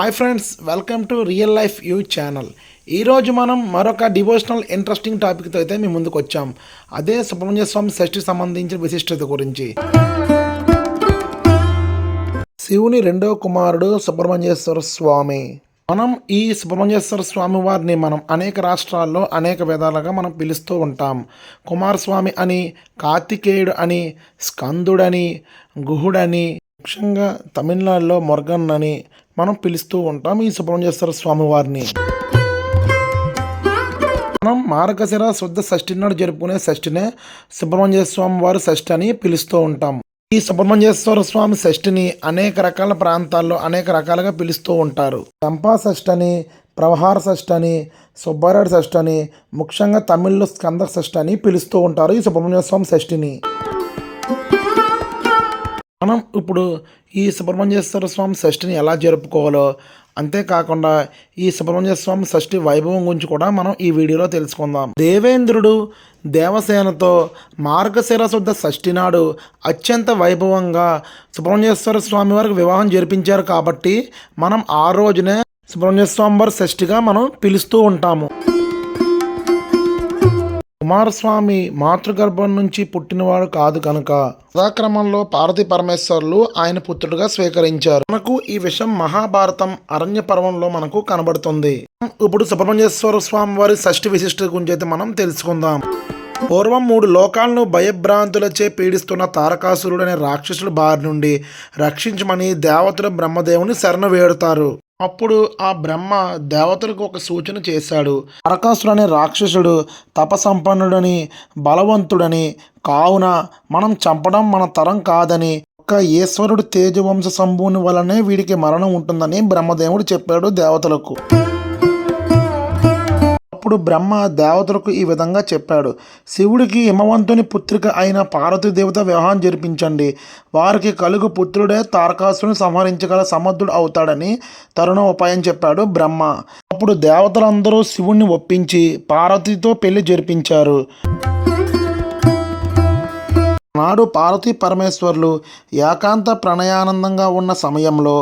Hi friends welcome to real life view channel ఈరోజు మనం మరొక డివోషనల్ ఇంట్రెస్టింగ్ టాపిక్తో అయితే మీ ముందుకు వచ్చాం. అదే సుబ్రహ్మణ్య స్వామి షష్ఠి సంబంధించిన విశిష్టత గురించి. శివుని రెండో కుమారుడు సుబ్రహ్మణ్యేశ్వర స్వామి. మనం ఈ సుబ్రహ్మణ్యేశ్వర స్వామి వారిని మనం అనేక రాష్ట్రాల్లో అనేక విధాలుగా మనం పిలుస్తూ ఉంటాం. కుమారస్వామి అని కార్తికేయుడు అని స్కందుడని గుహుడని ముఖ్యంగా తమిళనాడులో మొర్గన్ అని మనం పిలుస్తూ ఉంటాం. ఈ సుబ్రహ్మణ్యేశ్వర స్వామి వారిని. మనం మార్గశిర శుద్ధ షష్ఠి నాడు జరుపుకునే షష్ఠినే సుబ్రహ్మణ్య స్వామి వారి షష్ఠి అని పిలుస్తూ ఉంటాం. ఈ సుబ్రహ్మణ్యేశ్వర స్వామి షష్ఠిని అనేక రకాల ప్రాంతాల్లో అనేక రకాలుగా పిలుస్తూ ఉంటారు. చంపా షష్ఠి అని ప్రవహార షష్ఠి అని సుబ్బారాయుడు షష్ఠి అని ముఖ్యంగా తమిళ్ళో స్కంద షష్ఠి అని పిలుస్తూ ఉంటారు ఈ సుబ్రహ్మణ్య స్వామి షష్ఠిని. మనం ఇప్పుడు ఈ సుబ్రహ్మణ్యేశ్వర స్వామి షష్ఠిని ఎలా జరుపుకోవాలో అంతేకాకుండా ఈ సుబ్రహ్మణ్య స్వామి షష్ఠి వైభవం గురించి కూడా మనం ఈ వీడియోలో తెలుసుకుందాం. దేవేంద్రుడు దేవసేనతో మార్గశిర శుద్ధ షష్ఠి నాడు అత్యంత వైభవంగా సుబ్రహ్మణ్యేశ్వర స్వామి వారికి వివాహం జరిపించారు కాబట్టి మనం ఆ రోజునే సుబ్రహ్మణ్య స్వామి వారి షష్ఠిగా మనం పిలుస్తూ ఉంటాము. కుమారస్వామి మాతృగర్భం నుంచి పుట్టినవాడు కాదు కనుక సదాక్రమంలో పార్వతీ పరమేశ్వర్లు ఆయన పుత్రుడుగా స్వీకరించారు. మనకు ఈ విషయం మహాభారతం అరణ్య పర్వంలో మనకు కనబడుతుంది. ఇప్పుడు సుబ్రహ్మణ్యేశ్వర స్వామి వారి షష్ఠి విశిష్ట గురించి అయితే మనం తెలుసుకుందాం. పూర్వం మూడు లోకాలను భయభ్రాంతులచే పీడిస్తున్న తారకాసురుడు అనే రాక్షసుల బారి నుండి రక్షించమని దేవతలు బ్రహ్మదేవుని శరణ వేడుతారు. అప్పుడు ఆ బ్రహ్మ దేవతలకు ఒక సూచన చేశాడు. తారకాసుడు అనే రాక్షసుడు తపసంపన్నుడని బలవంతుడని కావున మనం చంపడం మన తరం కాదని ఒక్క ఈశ్వరుడు తేజవంశ సంభూని వలనే వీడికి మరణం ఉంటుందని బ్రహ్మదేవుడు చెప్పాడు దేవతలకు. అప్పుడు బ్రహ్మ దేవతలకు ఈ విధంగా చెప్పాడు. శివుడికి హిమవంతుని పుత్రిక అయిన పార్వతీదేవత వివాహం జరిపించండి. వారికి కలుగు పుత్రుడే తారకాసుని సంహరించగల సమర్థుడు అవుతాడని తరుణ ఉపాయం చెప్పాడు బ్రహ్మ. అప్పుడు దేవతలందరూ శివుణ్ణి ఒప్పించి పార్వతితో పెళ్ళి జరిపించారు. నాడు పార్వతీ పరమేశ్వర్లు ఏకాంత ప్రణయానందంగా ఉన్న సమయంలో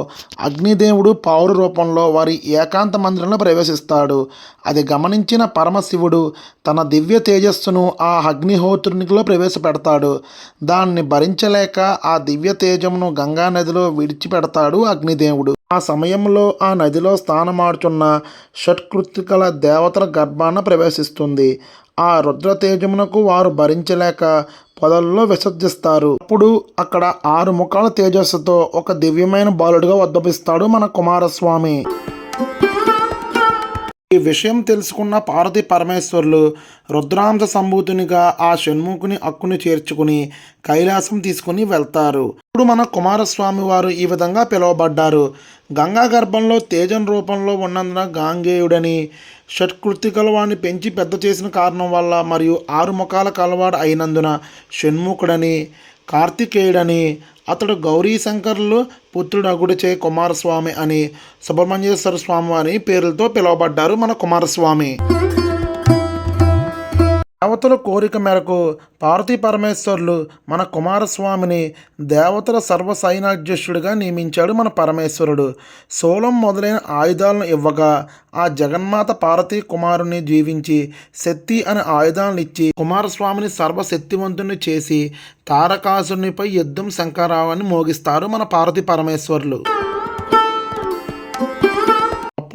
అగ్నిదేవుడు పౌరు రూపంలో వారి ఏకాంత మందిరంలో ప్రవేశిస్తాడు. అది గమనించిన పరమశివుడు తన దివ్య తేజస్సును ఆ అగ్నిహోత్రునిలో ప్రవేశపెడతాడు. దాన్ని భరించలేక ఆ దివ్య తేజమును గంగా నదిలో విడిచిపెడతాడు అగ్నిదేవుడు. ఆ సమయంలో ఆ నదిలో స్నానమాడుచున్న షట్కృతికల దేవతల గర్భాన ప్రవేశిస్తుంది. ఆ రుద్రతేజమునకు వారు భరించలేక పొదల్లో విసర్జిస్తారు. అప్పుడు అక్కడ ఆరు ముఖాల తేజస్సుతో ఒక దివ్యమైన బాలుడిగా ఉద్భవిస్తాడు మన కుమారస్వామి. ఈ విషయం తెలుసుకున్న పార్వతీ పరమేశ్వరులు రుద్రాంశ సంభూతునిగా ఆ షణ్ముఖుని హక్కుని చేర్చుకుని కైలాసం తీసుకుని వెళ్తారు. ఇప్పుడు మన కుమారస్వామి వారు ఈ విధంగా పిలువబడ్డారు. గంగా గర్భంలో తేజం రూపంలో ఉన్నందున గాంగేయుడని షట్కృతికలు వాడిని పెంచి పెద్ద చేసిన కారణం వల్ల మరియు ఆరు ముఖాల కలవాడు అయినందున షణ్ముఖుడని కార్తికేయుడని అతడు గౌరీ పుత్రుడగుడిచే పుత్రుడు కుమారస్వామి అని సుబ్రహ్మణ్యేశ్వర స్వామి అని పేర్లతో పిలువబడ్డారు మన కుమారస్వామి. దేవతల కోరిక మేరకు పార్వతీ పరమేశ్వరులు మన కుమారస్వామిని దేవతల సర్వ సైనాధ్యక్షుడిగా నియమించాడు మన పరమేశ్వరుడు. శూలం మొదలైన ఆయుధాలను ఇవ్వగా ఆ జగన్మాత పార్వతీ కుమారుని జీవించి శక్తి అనే ఆయుధాలను ఇచ్చి కుమారస్వామిని సర్వశక్తివంతుని చేసి తారకాసునిపై యుద్ధం శంకరావని మోగిస్తారు మన పార్వతీ పరమేశ్వరులు.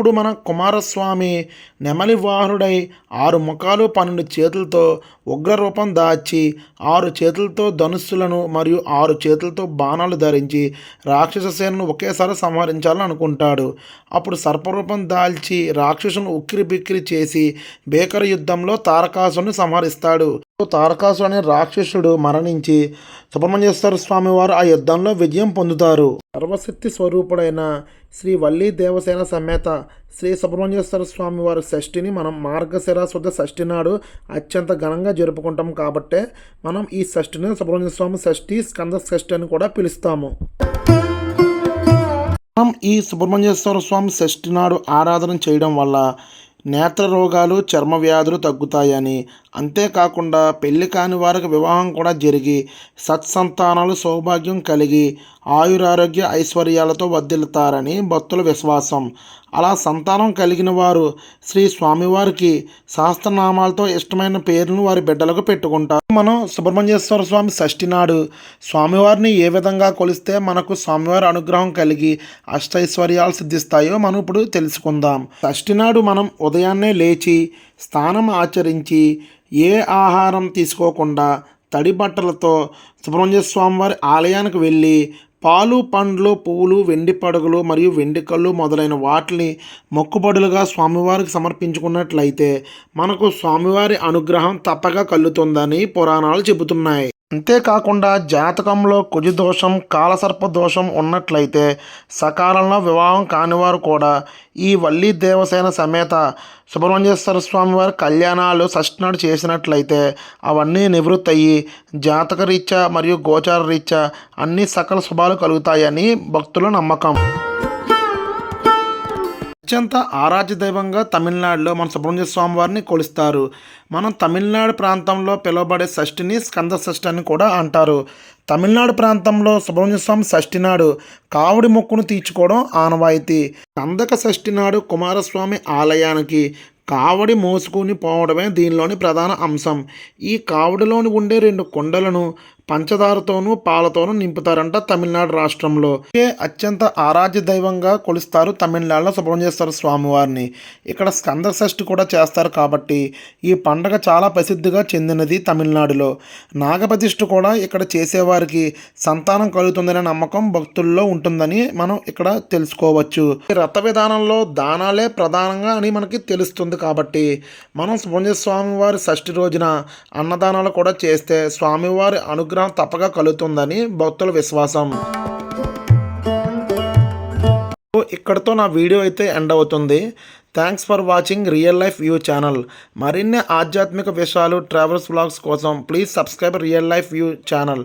అప్పుడు మన కుమారస్వామి నెమలివాహనుడై ఆరు ముఖాలు పన్నెండు చేతులతో ఉగ్రరూపం దాచి ఆరు చేతులతో ధనుస్సులను మరియు ఆరు చేతులతో బాణాలు ధరించి రాక్షస సేనను ఒకేసారి సంహరించాలని అనుకుంటాడు. అప్పుడు సర్పరూపం దాల్చి రాక్షసును ఉక్కిరి బిక్కిరి చేసి భీకర యుద్ధంలో తారకాసుని సంహరిస్తాడు. తారకాసు అనే రాక్షసుడు మరణించి సుబ్రహ్మణ్యేశ్వర స్వామి వారు ఆ యుద్ధంలో విజయం పొందుతారు. సర్వశక్తి స్వరూపుడైన శ్రీ వల్లీ దేవసేన సమేత శ్రీ సుబ్రహ్మణ్యేశ్వర స్వామి వారి షష్ఠిని మనం మార్గశిర శుద్ధ షష్ఠి నాడు అత్యంత ఘనంగా జరుపుకుంటాం కాబట్టే మనం ఈ షష్ఠిని సుబ్రహ్మణ్య స్వామి షష్ఠి స్కంద షష్ఠి అని కూడా పిలుస్తాము. మనం ఈ సుబ్రహ్మణ్యేశ్వర స్వామి షష్ఠి నాడు ఆరాధన చేయడం వల్ల నేత్ర రోగాలు చర్మ వ్యాధులు తగ్గుతాయని. అంతేకాకుండా పెళ్ళి కాని వారికి వివాహం కూడా జరిగి సత్సంతానాలు సౌభాగ్యం కలిగి ఆయురారోగ్య ఐశ్వర్యాలతో వర్ధిల్లుతారని భక్తుల విశ్వాసం. అలా సంతానం కలిగిన వారు శ్రీ స్వామివారికి సహస్రనామాలతో ఇష్టమైన పేర్లను వారి బిడ్డలకు పెట్టుకుంటారు. మనం సుబ్రహ్మణ్యేశ్వర స్వామి షష్ఠి నాడు స్వామివారిని ఏ విధంగా కొలిస్తే మనకు స్వామివారి అనుగ్రహం కలిగి అష్టైశ్వర్యాలు సిద్ధిస్తాయో మనం ఇప్పుడు తెలుసుకుందాం. షష్ఠి నాడు మనం ఉదయాన్నే లేచి స్నానం ఆచరించి ఏ ఆహారం తీసుకోకుండా తడి బట్టలతో సుబ్రహ్మణ్య స్వామి వారి ఆలయానికి వెళ్ళి పాలు పండ్లు పువ్వులు వెండి పడగలు మరియు వెండి కళ్ళు మొదలైన వాటిని మొక్కుబడులుగా స్వామివారికి సమర్పించుకున్నట్లయితే మనకు స్వామివారి అనుగ్రహం తప్పక కలుగుతుందని పురాణాలు చెబుతున్నాయి. అంతేకాకుండా జాతకంలో కుజదోషం కాలసర్ప దోషం ఉన్నట్లయితే సకాలంలో వివాహం కానివారు కూడా ఈ వల్లి దేవసేన సమేత సుబ్రహ్మణ్యేశ్వర స్వామి వారి కళ్యాణాలు షష్ఠనాడు చేసినట్లయితే అవన్నీ నివృత్తి అయ్యి జాతక రీత్యా మరియు గోచార రీత్యా అన్ని సకల శుభాలు కలుగుతాయని భక్తుల నమ్మకం. అత్యంత ఆరాధ్య దైవంగా తమిళనాడులో మన సుబ్రహ్మణ్య స్వామి వారిని కొలుస్తారు. మనం తమిళనాడు ప్రాంతంలో పిలువబడే షష్ఠిని స్కంద షష్ఠి అని కూడా అంటారు. తమిళనాడు ప్రాంతంలో సుబ్రహ్మణ్య స్వామి షష్ఠి నాడు కావడి మొక్కును తీర్చుకోవడం ఆనవాయితీ. కందక షష్ఠి నాడు కుమారస్వామి ఆలయానికి కావడి మోసుకుని పోవడమే దీనిలోని ప్రధాన అంశం. ఈ కావడిలోని ఉండే రెండు కొండలను పంచదారతోనూ పాలతోనూ నింపుతారంట తమిళనాడు రాష్ట్రంలో. అత్యంత ఆరాధ్య దైవంగా కొలుస్తారు తమిళనాడులో సుబ్రహ్మణ్యేశ్వర స్వామివారిని. ఇక్కడ స్కంద షష్ఠి కూడా చేస్తారు కాబట్టి ఈ పండగ చాలా ప్రసిద్ధిగా చెందినది తమిళనాడులో. నాగప్రతిష్ఠ కూడా ఇక్కడ చేసేవారికి సంతానం కలుగుతుందనే నమ్మకం భక్తుల్లో ఉంటుందని మనం ఇక్కడ తెలుసుకోవచ్చు. ఈ రథ విధానంలో దానాలే ప్రధానంగా అని మనకి తెలుస్తుంది కాబట్టి మనం సుబ్రహ్మణ్య స్వామివారి షష్ఠి రోజున అన్నదానాలు కూడా చేస్తే స్వామివారి అనుగ్రహం తప్పక కలుగుతుందని భక్తుల విశ్వాసం. ఇక్కడతో నా వీడియో అయితే ఎండ్ అవుతుంది. Thanks for watching real life view channel మరిన్ని ఆధ్యాత్మిక విషయాలు ట్రావెల్స్ వ్లాగ్స్ కోసం please subscribe real life view channel